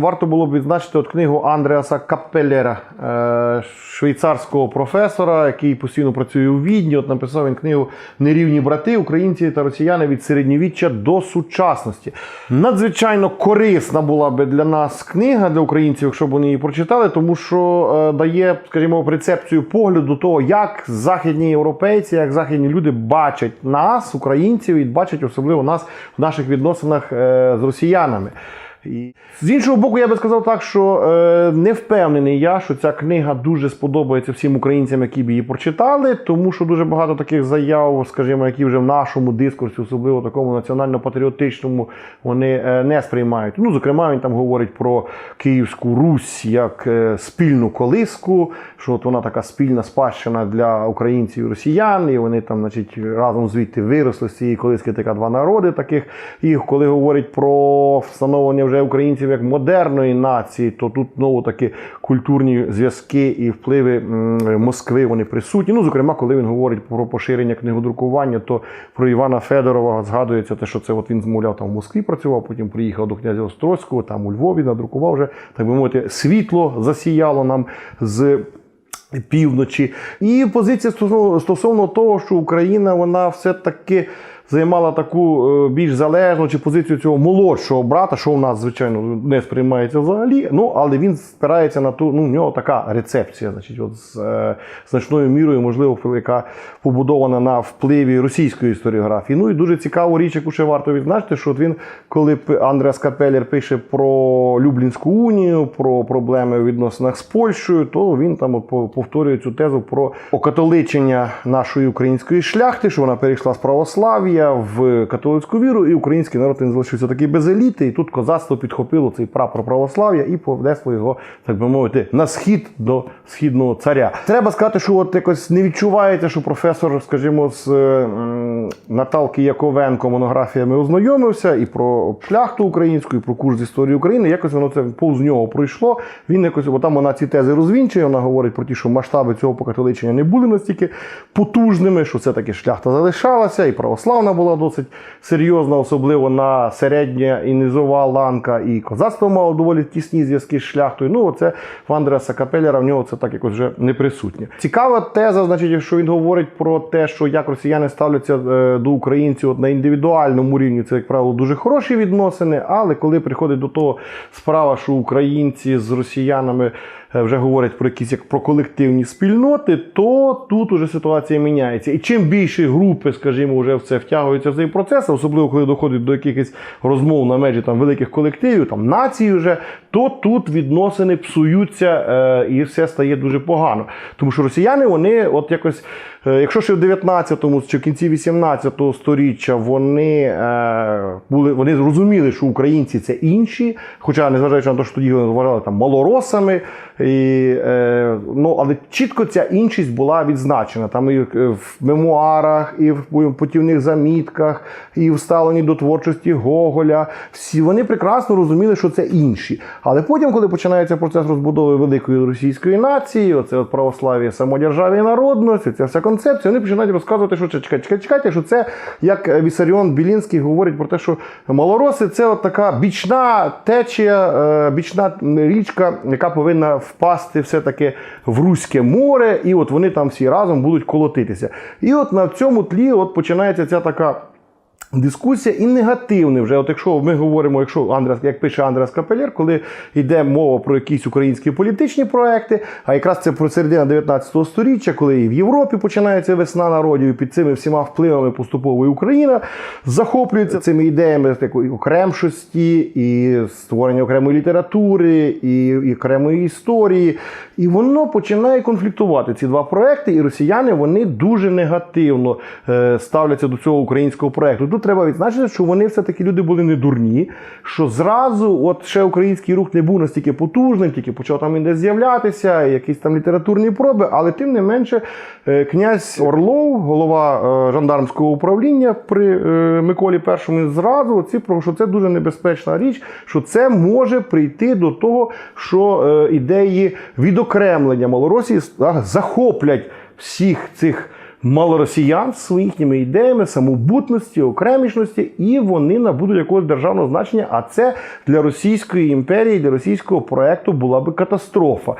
Варто було б відзначити от книгу Андреаса Каппеллера, е, швейцарського професора, який постійно працює у Відні. От написав він книгу Нерівні брати, українці та росіяни від середньовіччя до сучасності. Надзвичайно корисна була би для нас книга для українців, якщо б вони її прочитали, тому що е, дає, скажімо, рецепцію погляду того, як західні європейці, як західні люди бачать нас, українців, і бачать особливо нас в наших відносинах е, з росіянами. І з іншого боку, я би сказав так, що е, не впевнений я, що ця книга дуже сподобається всім українцям, які б її прочитали, тому що дуже багато таких заяв, скажімо, які вже в нашому дискурсі, особливо такому національно-патріотичному, вони е, не сприймають. Ну, зокрема, він там говорить про Київську Русь як е, спільну колиску, що от вона така спільна спадщина для українців і росіян, і вони там, значить, разом звідти виросли з цієї колиски така два народи таких. І коли говорить про встановлення вже українців як модерної нації, то тут знову таки культурні зв'язки і впливи Москви вони присутні. Ну, зокрема, коли він говорить про поширення книгодрукування, то про Івана Федорова згадується те, що це от він змовляв там в Москві працював, потім приїхав до князя Острозького, там у Львові надрукував вже, так би мовити, світло засіяло нам з. Півночі і позиція стосовно, стосовно того, що Україна вона все таки займала таку е, більш залежну чи позицію цього молодшого брата, що у нас, звичайно, не сприймається взагалі. Ну, але він спирається на ту, ну, в нього така рецепція, значить, от з е, значною мірою, можливо, яка побудована на впливі російської історіографії. Ну і дуже цікаву річ, яку ще варто відзначити, що от він, коли Андреас Капеллер пише про Люблінську унію, про проблеми у відносинах з Польщею, то він там повторює цю тезу про окатоличення нашої української шляхти, що вона перейшла з православ'я в католицьку віру, і український народ він залишився такий без еліти. І тут козацтво підхопило цей прапор православ'я і повнесло його, так би мовити, на схід до східного царя. Треба сказати, що от якось не відчувається, що професор, скажімо, з е, Наталки Яковенко монографіями ознайомився і про шляхту українську, і про курс історії України. Якось воно це повз нього пройшло. Він якось, бо там вона ці тези розвінчує. Вона говорить про ті, що масштаби цього покатоличення не були настільки потужними, що це таки шляхта залишалася, і православна була досить серйозна, особливо на середня і низова ланка, і козацтво мало доволі тісні зв'язки з шляхтою. Ну, це в Андреаса Капеллера в нього це так якось вже не присутнє. Цікава теза, значить, якщо він говорить про те, що як росіяни ставляться е, до українців от на індивідуальному рівні, це, як правило, дуже хороші відносини. Але коли приходить до того справа, що українці з росіянами вже говорять про якісь як про колективні спільноти, то тут уже ситуація міняється. І чим більше групи, скажімо, вже в це втягуються в цей процес, особливо коли доходить до якихось розмов на межі там великих колективів, там націй вже, то тут відносини псуються е, і все стає дуже погано. Тому що росіяни, вони от якось, е, якщо ще в 19-му чи в кінці 18-го сторіччя вони е, були, вони зрозуміли, що українці це інші, хоча незважаючи на те, що тоді вони вважали там малоросами, і, е, ну, але чітко ця іншість була відзначена. Там і в мемуарах, і в путівних замітках, і в ставленні до творчості Гоголя. Всі вони прекрасно розуміли, що це інші. Але потім, коли починається процес розбудови великої російської нації, оце от православ'я, самодержаві народності, ця вся концепція, вони починають розказувати, що чекайте, чекайте, чекайте, що це як Вісаріон Білінський говорить про те, що малороси це от така бічна течія, е, бічна річка, яка повинна впасти все-таки в Руське море, і от вони там всі разом будуть колотитися. І от на цьому тлі от починається ця така. Дискусія і негативний вже. От якщо ми говоримо, якщо Андрес, як пише Андрес Капелєр, коли йде мова про якісь українські політичні проекти, а якраз це про середина 19 століття, коли і в Європі починається весна народів, і під цими всіма впливами поступово і Україна захоплюється цими ідеями такої окремшості, і створення окремої літератури, і, і окремої історії. І воно починає конфліктувати ці два проекти, і росіяни вони дуже негативно е, ставляться до цього українського проекту. Треба відзначити, що вони все-таки люди були не дурні, що зразу, от ще український рух не був настільки потужним, тільки почав там індесь з'являтися, якісь там літературні проби, але тим не менше, е, князь Орлов, голова е, жандармського управління при е, Миколі І, зразу оці, що це дуже небезпечна річ, що це може прийти до того, що ідеї відокремлення Малоросії захоплять всіх цих малоросіян з їхніми ідеями самобутності, окремішності, і вони набудуть якогось державного значення. А це для Російської імперії, для російського проекту була би катастрофа.